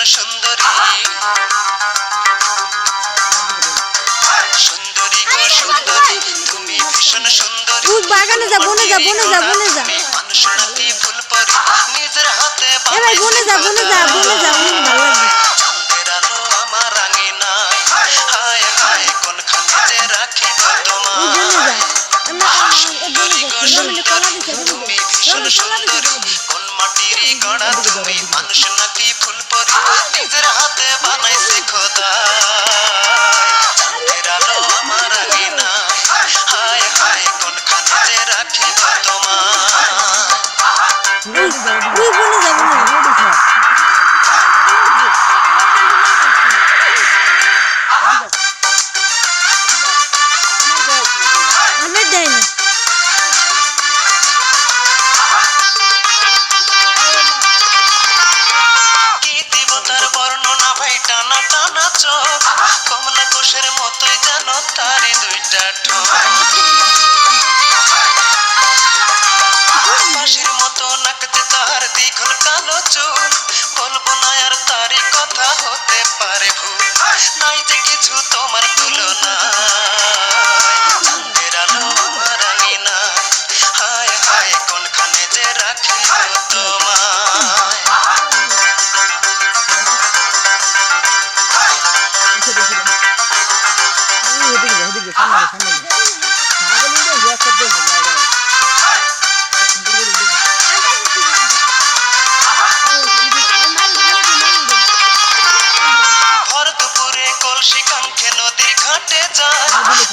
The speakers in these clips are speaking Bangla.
ভীষণ সুন্দরী। সুন্দরী গো সুন্দরী তুমি ভীষণ সুন্দরী। বাগানে যা, বনে যা, বনে যা, বনে যা। মানুষ নাকি ফুল পরি। নিজের হাতে এ বনে যা বনে যা বনে যা ভালো বনে বনে তুমি ভীষণ সুন্দরী। কোন মাটির গড়া তুমি। মানুষ নিজের হাতে বানাইছে খোদা চাঁদের আলো আমার আঙিনা হায় হায় কোনখানে যে রাখিব তোমায়? চোখ। কমলা কোষের মতোই যেন তারই দুইটা ঠোঁট। মতো নাকতে তার দীঘল কালো চুল। বলব না আর তারই কথা হতে পারে ভুল। নাই যে কিছু তোমার তুলনা।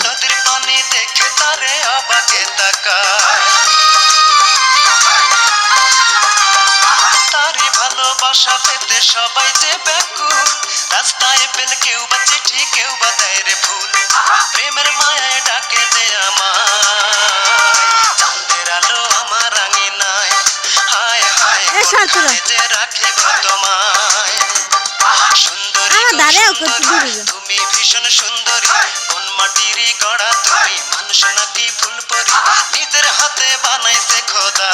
নদীর পানি দেখে তারে অবাকে তাকায়। তারই ভালোবাসা পেতে সবাই যে ব্যাকুল। রাস্তায় পেন কেউ বা চিঠি, কেউ বা দেয় রে ফুল সুন্দরী দাঁড়াও কত সুন্দরী, তুমি ভীষণ সুন্দরী কোন মাটির গড়া তুমি মানুষ নাকি ফুল পরি নিজের হাতে বানাইছে খোদা।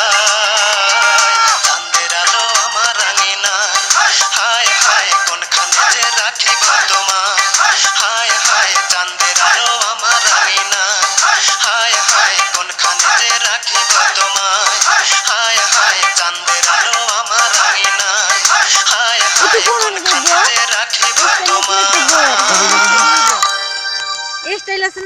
স্টাইল আছে